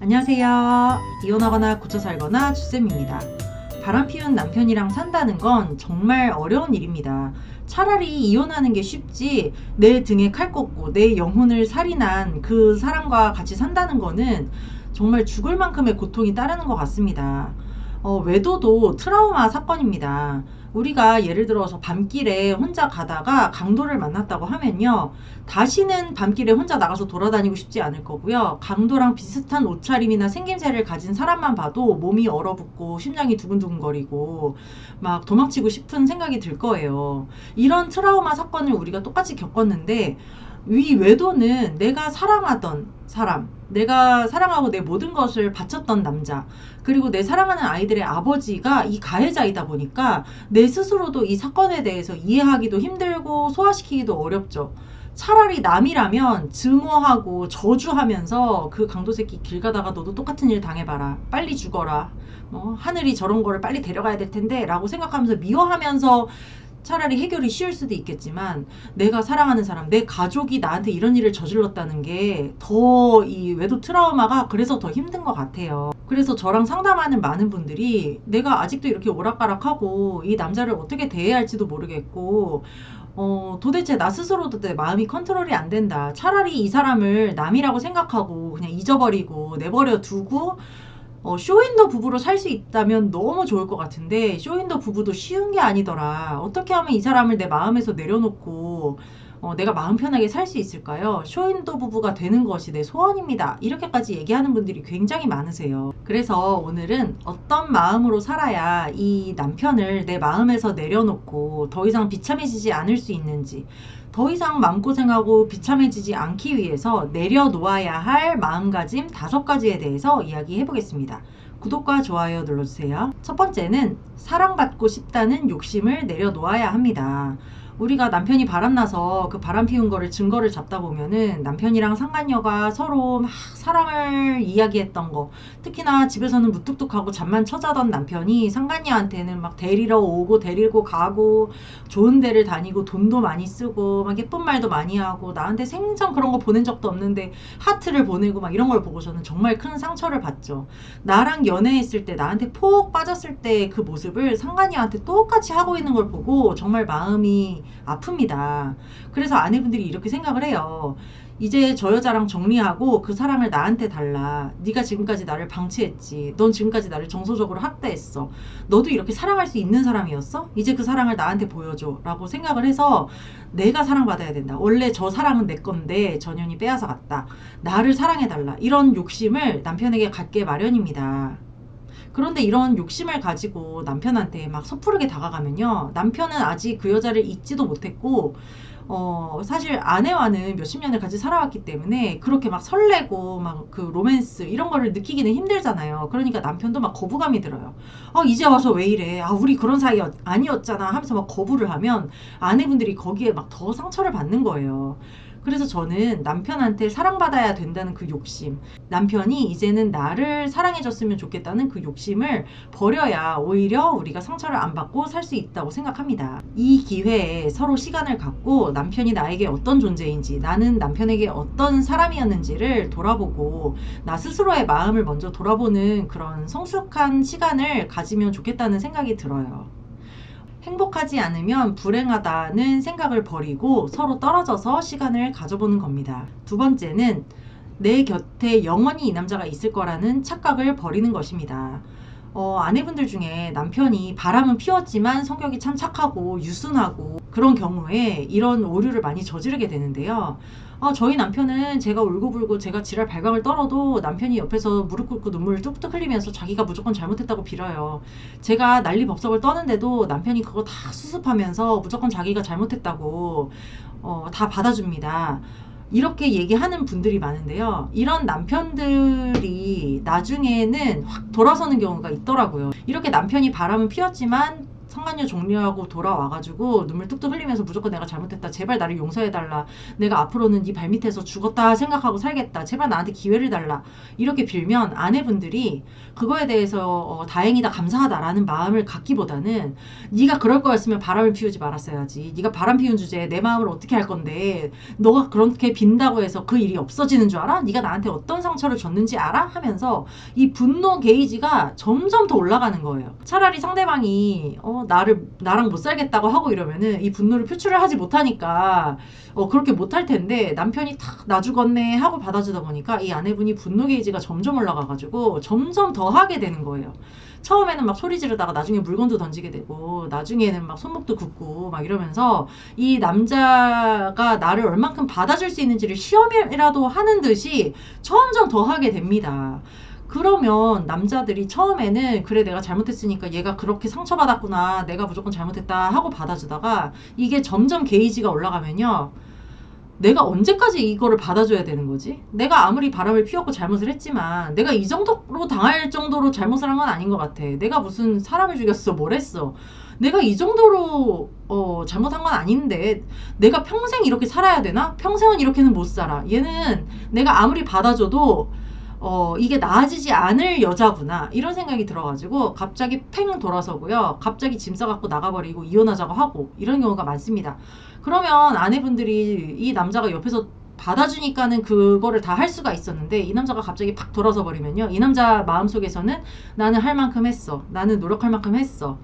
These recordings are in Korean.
안녕하세요. 이혼하거나 고쳐 살거나 주쌤입니다. 바람 피운 남편이랑 산다는 건 정말 어려운 일입니다. 차라리 이혼하는 게 쉽지 내 등에 칼 꽂고 내 영혼을 살인한 그 사람과 같이 산다는 거는 정말 죽을 만큼의 고통이 따르는 것 같습니다. 어, 외도도 트라우마 사건입니다. 우리가 예를 들어서 밤길에 혼자 가다가 강도를 만났다고 하면요. 다시는 밤길에 혼자 나가서 돌아다니고 싶지 않을 거고요. 강도랑 비슷한 옷차림이나 생김새를 가진 사람만 봐도 몸이 얼어붙고 심장이 두근두근거리고 막 도망치고 싶은 생각이 들 거예요. 이런 트라우마 사건을 우리가 똑같이 겪었는데 이 외도는 내가 사랑하던 사람, 내가 사랑하고 내 모든 것을 바쳤던 남자, 그리고 내 사랑하는 아이들의 아버지가 이 가해자이다 보니까 내 스스로도 이 사건에 대해서 이해하기도 힘들고 소화시키기도 어렵죠. 차라리 남이라면 증오하고 저주하면서 그 강도 새끼 길 가다가 너도 똑같은 일 당해봐라. 빨리 죽어라. 뭐 하늘이 저런 거를 빨리 데려가야 될 텐데 라고 생각하면서 미워하면서 차라리 해결이 쉬울 수도 있겠지만 내가 사랑하는 사람, 내 가족이 나한테 이런 일을 저질렀다는 게 더 이 외도 트라우마가 그래서 더 힘든 것 같아요. 그래서 저랑 상담하는 많은 분들이 내가 아직도 이렇게 오락가락하고 이 남자를 어떻게 대해야 할지도 모르겠고 어, 도대체 나 스스로도 내 마음이 컨트롤이 안 된다. 차라리 이 사람을 남이라고 생각하고 그냥 잊어버리고 내버려 두고 어, 쇼윈도 부부로 살 수 있다면 너무 좋을 것 같은데 쇼윈도 부부도 쉬운 게 아니더라. 어떻게 하면 이 사람을 내 마음에서 내려놓고 어, 내가 마음 편하게 살 수 있을까요? 쇼윈도 부부가 되는 것이 내 소원입니다. 이렇게까지 얘기하는 분들이 굉장히 많으세요. 그래서 오늘은 어떤 마음으로 살아야 이 남편을 내 마음에서 내려놓고 더 이상 비참해지지 않을 수 있는지 더 이상 마음고생하고 비참해지지 않기 위해서 내려놓아야 할 마음가짐 다섯 가지에 대해서 이야기해 보겠습니다. 구독과 좋아요 눌러주세요. 첫 번째는 사랑받고 싶다는 욕심을 내려놓아야 합니다. 우리가 남편이 바람나서 그 바람 피운 거를 증거를 잡다 보면은 남편이랑 상간녀가 서로 막 사랑을 이야기했던 거 특히나 집에서는 무뚝뚝하고 잠만 쳐자던 남편이 상간녀한테는 막 데리러 오고 데리고 가고 좋은 데를 다니고 돈도 많이 쓰고 막 예쁜 말도 많이 하고 나한테 생전 그런 거 보낸 적도 없는데 하트를 보내고 막 이런 걸 보고 저는 정말 큰 상처를 받죠. 나랑 연애했을 때 나한테 폭 빠졌을 때 그 모습을 상간이한테 똑같이 하고 있는 걸 보고 정말 마음이 아픕니다. 그래서 아내분들이 이렇게 생각을 해요. 이제 저 여자랑 정리하고 그 사랑을 나한테 달라. 네가 지금까지 나를 방치했지. 넌 지금까지 나를 정서적으로 학대했어. 너도 이렇게 사랑할 수 있는 사람이었어? 이제 그 사랑을 나한테 보여줘. 라고 생각을 해서 내가 사랑받아야 된다. 원래 저 사랑은 내 건데 전현이 빼앗아 갔다. 나를 사랑해달라. 이런 욕심을 남편에게 갖게 마련입니다. 그런데 이런 욕심을 가지고 남편한테 막 섣부르게 다가가면요. 남편은 아직 그 여자를 잊지도 못했고, 어, 사실 아내와는 몇십 년을 같이 살아왔기 때문에 그렇게 막 설레고 막 그 로맨스 이런 거를 느끼기는 힘들잖아요. 그러니까 남편도 막 거부감이 들어요. 어, 이제 와서 왜 이래? 아, 우리 그런 사이 아니었잖아 하면서 막 거부를 하면 아내분들이 거기에 막 더 상처를 받는 거예요. 그래서 저는 남편한테 사랑받아야 된다는 그 욕심, 남편이 이제는 나를 사랑해줬으면 좋겠다는 그 욕심을 버려야 오히려 우리가 상처를 안 받고 살 수 있다고 생각합니다. 이 기회에 서로 시간을 갖고 남편이 나에게 어떤 존재인지, 나는 남편에게 어떤 사람이었는지를 돌아보고 나 스스로의 마음을 먼저 돌아보는 그런 성숙한 시간을 가지면 좋겠다는 생각이 들어요. 행복하지 않으면 불행하다는 생각을 버리고 서로 떨어져서 시간을 가져보는 겁니다. 두 번째는 내 곁에 영원히 이 남자가 있을 거라는 착각을 버리는 것입니다. 어, 아내분들 중에 남편이 바람은 피웠지만 성격이 참 착하고 유순하고 그런 경우에 이런 오류를 많이 저지르게 되는데요. 어, 저희 남편은 제가 울고불고 제가 지랄 발광을 떨어도 남편이 옆에서 무릎 꿇고 눈물을 뚝뚝 흘리면서 자기가 무조건 잘못했다고 빌어요. 제가 난리 법석을 떠는데도 남편이 그거 다 수습하면서 무조건 자기가 잘못했다고 어, 다 받아줍니다. 이렇게 얘기하는 분들이 많은데요. 이런 남편들이 나중에는 확 돌아서는 경우가 있더라고요. 이렇게 남편이 바람은 피웠지만 상간녀 종료하고 돌아와가지고 눈물 뚝뚝 흘리면서 무조건 내가 잘못했다. 제발 나를 용서해달라. 내가 앞으로는 네 발밑에서 죽었다 생각하고 살겠다. 제발 나한테 기회를 달라. 이렇게 빌면 아내분들이 그거에 대해서 어, 다행이다 감사하다라는 마음을 갖기보다는 네가 그럴 거였으면 바람을 피우지 말았어야지. 네가 바람 피운 주제에 내 마음을 어떻게 할 건데 너가 그렇게 빈다고 해서 그 일이 없어지는 줄 알아? 네가 나한테 어떤 상처를 줬는지 알아? 하면서 이 분노 게이지가 점점 더 올라가는 거예요. 차라리 상대방이 어 나를 나랑 못 살겠다고 하고 이러면은 이 분노를 표출을 하지 못하니까 어 그렇게 못할 텐데 남편이 탁 나 죽었네 하고 받아주다 보니까 이 아내분이 분노 게이지가 점점 올라가가지고 점점 더 하게 되는 거예요. 처음에는 막 소리 지르다가 나중에 물건도 던지게 되고 나중에는 막 손목도 굽고 막 이러면서 이 남자가 나를 얼만큼 받아줄 수 있는지를 시험이라도 하는 듯이 점점 더 하게 됩니다. 그러면 남자들이 처음에는 그래 내가 잘못했으니까 얘가 그렇게 상처받았구나 내가 무조건 잘못했다 하고 받아주다가 이게 점점 게이지가 올라가면요 내가 언제까지 이거를 받아줘야 되는 거지? 내가 아무리 바람을 피웠고 잘못을 했지만 내가 이 정도로 당할 정도로 잘못을 한 건 아닌 것 같아. 내가 무슨 사람을 죽였어, 뭘 했어. 내가 이 정도로 어, 잘못한 건 아닌데 내가 평생 이렇게 살아야 되나? 평생은 이렇게는 못 살아. 얘는 내가 아무리 받아줘도 어, 이게 나아지지 않을 여자구나. 이런 생각이 들어가지고 갑자기 팽 돌아서고요. 갑자기 짐 싸갖고 나가버리고 이혼하자고 하고 이런 경우가 많습니다. 그러면 아내분들이 이 남자가 옆에서 받아주니까는 그거를 다 할 수가 있었는데 이 남자가 갑자기 팍 돌아서 버리면요. 이 남자 마음속에서는 나는 할 만큼 했어. 나는 노력할 만큼 했어.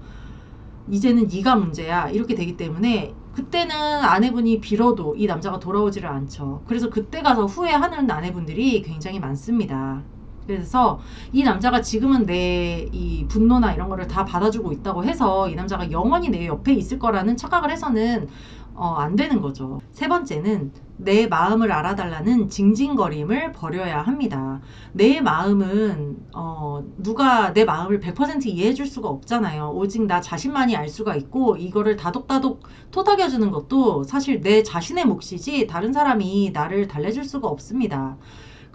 이제는 네가 문제야. 이렇게 되기 때문에 그때는 아내분이 빌어도 이 남자가 돌아오지를 않죠. 그래서 그때 가서 후회하는 아내분들이 굉장히 많습니다. 그래서 이 남자가 지금은 내 이 분노나 이런 거를 다 받아주고 있다고 해서 이 남자가 영원히 내 옆에 있을 거라는 착각을 해서는 어, 안 되는 거죠. 세 번째는 내 마음을 알아달라는 징징거림을 버려야 합니다. 내 마음은 어, 누가 내 마음을 100% 이해해 줄 수가 없잖아요. 오직 나 자신만이 알 수가 있고 이거를 다독다독 토닥여 주는 것도 사실 내 자신의 몫이지 다른 사람이 나를 달래줄 수가 없습니다.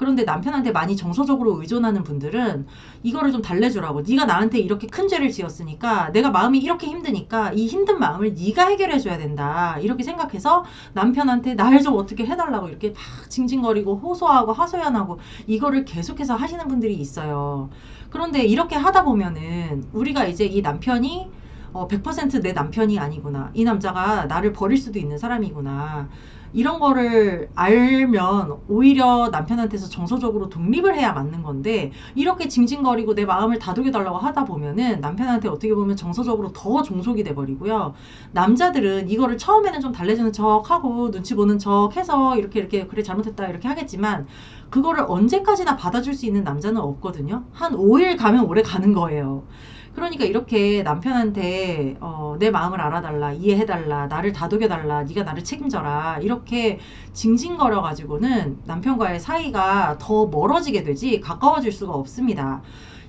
그런데 남편한테 많이 정서적으로 의존하는 분들은 이거를 좀 달래주라고. 네가 나한테 이렇게 큰 죄를 지었으니까 내가 마음이 이렇게 힘드니까 이 힘든 마음을 네가 해결해줘야 된다. 이렇게 생각해서 남편한테 날좀 어떻게 해달라고 이렇게 막 징징거리고 호소하고 하소연하고 이거를 계속해서 하시는 분들이 있어요. 그런데 이렇게 하다 보면은 우리가 이제 이 남편이 어, 100%내 남편이 아니구나. 이 남자가 나를 버릴 수도 있는 사람이구나. 이런 거를 알면 오히려 남편한테서 정서적으로 독립을 해야 맞는 건데 이렇게 징징거리고 내 마음을 다독여 달라고 하다 보면은 남편한테 어떻게 보면 정서적으로 더 종속이 돼 버리고요. 남자들은 이거를 처음에는 좀 달래주는 척 하고 눈치 보는 척 해서 이렇게 이렇게 그래 잘못했다 이렇게 하겠지만 그거를 언제까지나 받아줄 수 있는 남자는 없거든요. 한 5일 가면 오래 가는 거예요. 그러니까 이렇게 남편한테 어, 내 마음을 알아달라, 이해해달라, 나를 다독여달라, 네가 나를 책임져라 이렇게 징징거려 가지고는 남편과의 사이가 더 멀어지게 되지 가까워질 수가 없습니다.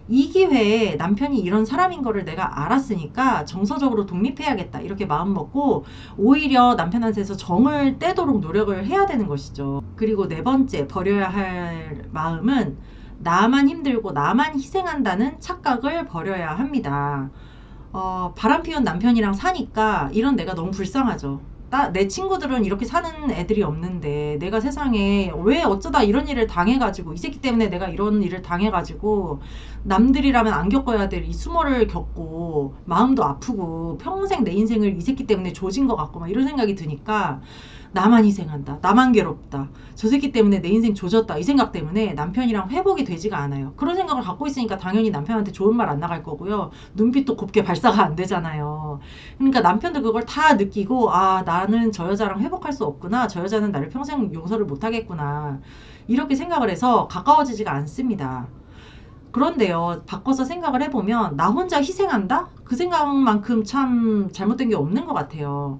이 기회에 남편이 이런 사람인 거를 내가 알았으니까 정서적으로 독립해야겠다 이렇게 마음 먹고 오히려 남편한테서 정을 떼도록 노력을 해야 되는 것이죠. 그리고 네 번째 버려야 할 마음은 나만 힘들고 나만 희생한다는 착각을 버려야 합니다. 어, 바람 피운 남편이랑 사니까 이런 내가 너무 불쌍하죠. 나, 내 친구들은 이렇게 사는 애들이 없는데 내가 세상에 왜 어쩌다 이런 일을 당해가지고 이 새끼 때문에 내가 이런 일을 당해가지고 남들이라면 안 겪어야 될 이 수모를 겪고 마음도 아프고 평생 내 인생을 이 새끼 때문에 조진 것 같고 막 이런 생각이 드니까 나만 희생한다. 나만 괴롭다. 저 새끼 때문에 내 인생 조졌다. 이 생각 때문에 남편이랑 회복이 되지가 않아요. 그런 생각을 갖고 있으니까 당연히 남편한테 좋은 말 안 나갈 거고요. 눈빛도 곱게 발사가 안 되잖아요. 그러니까 남편도 그걸 다 느끼고 아 나는 저 여자랑 회복할 수 없구나. 저 여자는 나를 평생 용서를 못 하겠구나. 이렇게 생각을 해서 가까워지지가 않습니다. 그런데요, 바꿔서 생각을 해보면, 나 혼자 희생한다? 그 생각만큼 참 잘못된 게 없는 것 같아요.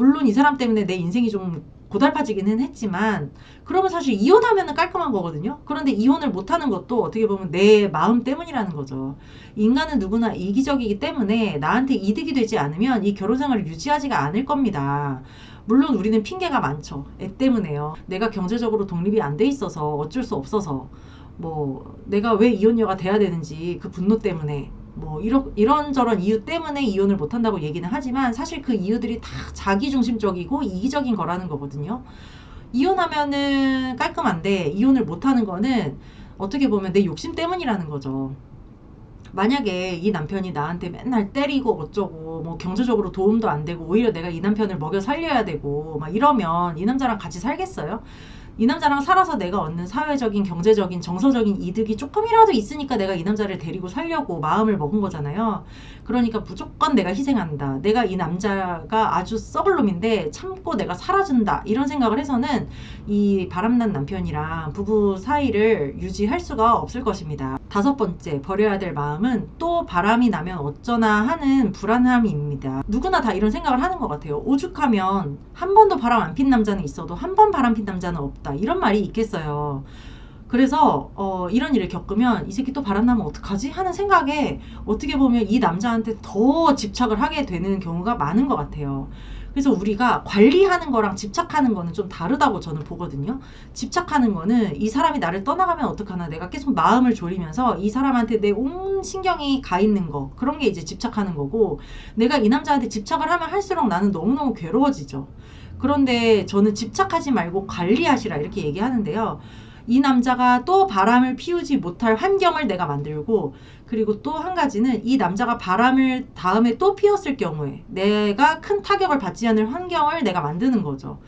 물론 이 사람 때문에 내 인생이 좀 고달파지기는 했지만 그러면 사실 이혼하면은 깔끔한 거거든요. 그런데 이혼을 못하는 것도 어떻게 보면 내 마음 때문이라는 거죠. 인간은 누구나 이기적이기 때문에 나한테 이득이 되지 않으면 이 결혼 생활을 유지하지가 않을 겁니다. 물론 우리는 핑계가 많죠. 애 때문에요. 내가 경제적으로 독립이 안 돼 있어서 어쩔 수 없어서 뭐 내가 왜 이혼녀가 돼야 되는지 그 분노 때문에 뭐 이런 이런저런 이유 때문에 이혼을 못 한다고 얘기는 하지만 사실 그 이유들이 다 자기 중심적이고 이기적인 거라는 거거든요. 이혼하면은 깔끔한데 이혼을 못 하는 거는 어떻게 보면 내 욕심 때문이라는 거죠. 만약에 이 남편이 나한테 맨날 때리고 어쩌고 뭐 경제적으로 도움도 안 되고 오히려 내가 이 남편을 먹여 살려야 되고 막 이러면 이 남자랑 같이 살겠어요? 이 남자랑 살아서 내가 얻는 사회적인 경제적인 정서적인 이득이 조금이라도 있으니까 내가 이 남자를 데리고 살려고 마음을 먹은 거잖아요. 그러니까 무조건 내가 희생한다. 내가 이 남자가 아주 썩을 놈인데 참고 내가 살아준다. 이런 생각을 해서는 이 바람난 남편이랑 부부 사이를 유지할 수가 없을 것입니다. 다섯 번째, 버려야 될 마음은 또 바람이 나면 어쩌나 하는 불안함입니다. 누구나 다 이런 생각을 하는 것 같아요. 오죽하면 한 번도 바람 안 핀 남자는 있어도 한 번 바람 핀 남자는 없다. 이런 말이 있겠어요. 그래서 어, 이런 일을 겪으면 이 새끼 또 바람 나면 어떡하지? 하는 생각에 어떻게 보면 이 남자한테 더 집착을 하게 되는 경우가 많은 것 같아요. 그래서 우리가 관리하는 거랑 집착하는 거는 좀 다르다고 저는 보거든요. 집착하는 거는 이 사람이 나를 떠나가면 어떡하나 내가 계속 마음을 졸이면서 이 사람한테 내 온 신경이 가 있는 거 그런 게 이제 집착하는 거고 내가 이 남자한테 집착을 하면 할수록 나는 너무너무 괴로워지죠. 그런데 저는 집착하지 말고 관리하시라 이렇게 얘기하는데요. 이 남자가 또 바람을 피우지 못할 환경을 내가 만들고 그리고 또 한 가지는 이 남자가 바람을 다음에 또 피웠을 경우에 내가 큰 타격을 받지 않을 환경을 내가 만드는 거죠.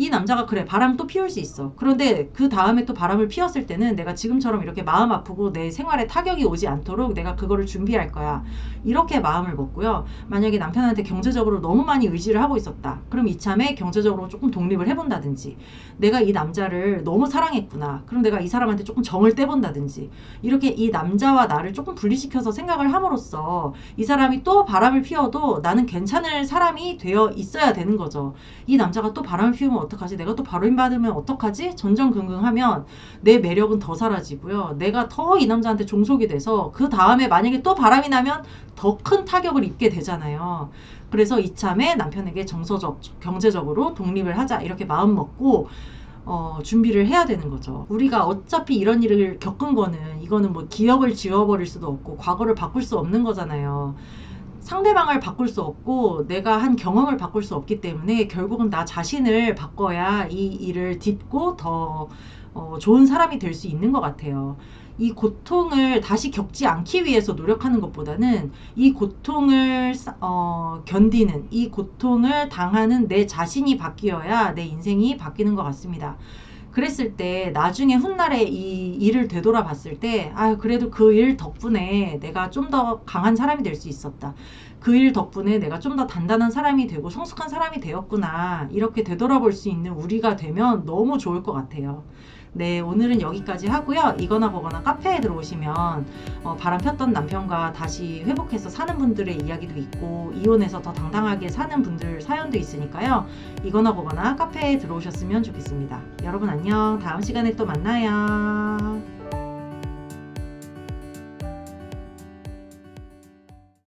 이 남자가 그래 바람 또 피울 수 있어. 그런데 그 다음에 또 바람을 피웠을 때는 내가 지금처럼 이렇게 마음 아프고 내 생활에 타격이 오지 않도록 내가 그거를 준비할 거야. 이렇게 마음을 먹고요. 만약에 남편한테 경제적으로 너무 많이 의지를 하고 있었다. 그럼 이참에 경제적으로 조금 독립을 해본다든지 내가 이 남자를 너무 사랑했구나. 그럼 내가 이 사람한테 조금 정을 떼본다든지 이렇게 이 남자와 나를 조금 분리시켜서 생각을 함으로써 이 사람이 또 바람을 피워도 나는 괜찮을 사람이 되어 있어야 되는 거죠. 이 남자가 또 바람을 피우면 어떡하지? 내가 또 바로 받으면 어떡하지? 전전긍긍하면 내 매력은 더 사라지고요. 내가 더 이 남자한테 종속이 돼서 그 다음에 만약에 또 바람이 나면 더 큰 타격을 입게 되잖아요. 그래서 이참에 남편에게 정서적, 경제적으로 독립을 하자 이렇게 마음 먹고 어, 준비를 해야 되는 거죠. 우리가 어차피 이런 일을 겪은 거는 이거는 뭐 기억을 지워버릴 수도 없고 과거를 바꿀 수 없는 거잖아요. 상대방을 바꿀 수 없고 내가 한 경험을 바꿀 수 없기 때문에 결국은 나 자신을 바꿔야 이 일을 딛고 더 어, 좋은 사람이 될 수 있는 것 같아요. 이 고통을 다시 겪지 않기 위해서 노력하는 것보다는 이 고통을 싸- 어, 견디는 이 고통을 당하는 내 자신이 바뀌어야 내 인생이 바뀌는 것 같습니다. 그랬을 때 나중에 훗날에 이 일을 되돌아 봤을 때 아 그래도 그 일 덕분에 내가 좀 더 강한 사람이 될 수 있었다. 그 일 덕분에 내가 좀 더 단단한 사람이 되고 성숙한 사람이 되었구나. 이렇게 되돌아볼 수 있는 우리가 되면 너무 좋을 것 같아요. 네, 오늘은 여기까지 하고요. 이거나 보거나 카페에 들어오시면 어, 바람 폈던 남편과 다시 회복해서 사는 분들의 이야기도 있고 이혼해서 더 당당하게 사는 분들 사연도 있으니까요. 이거나 보거나 카페에 들어오셨으면 좋겠습니다. 여러분 안녕. 다음 시간에 또 만나요.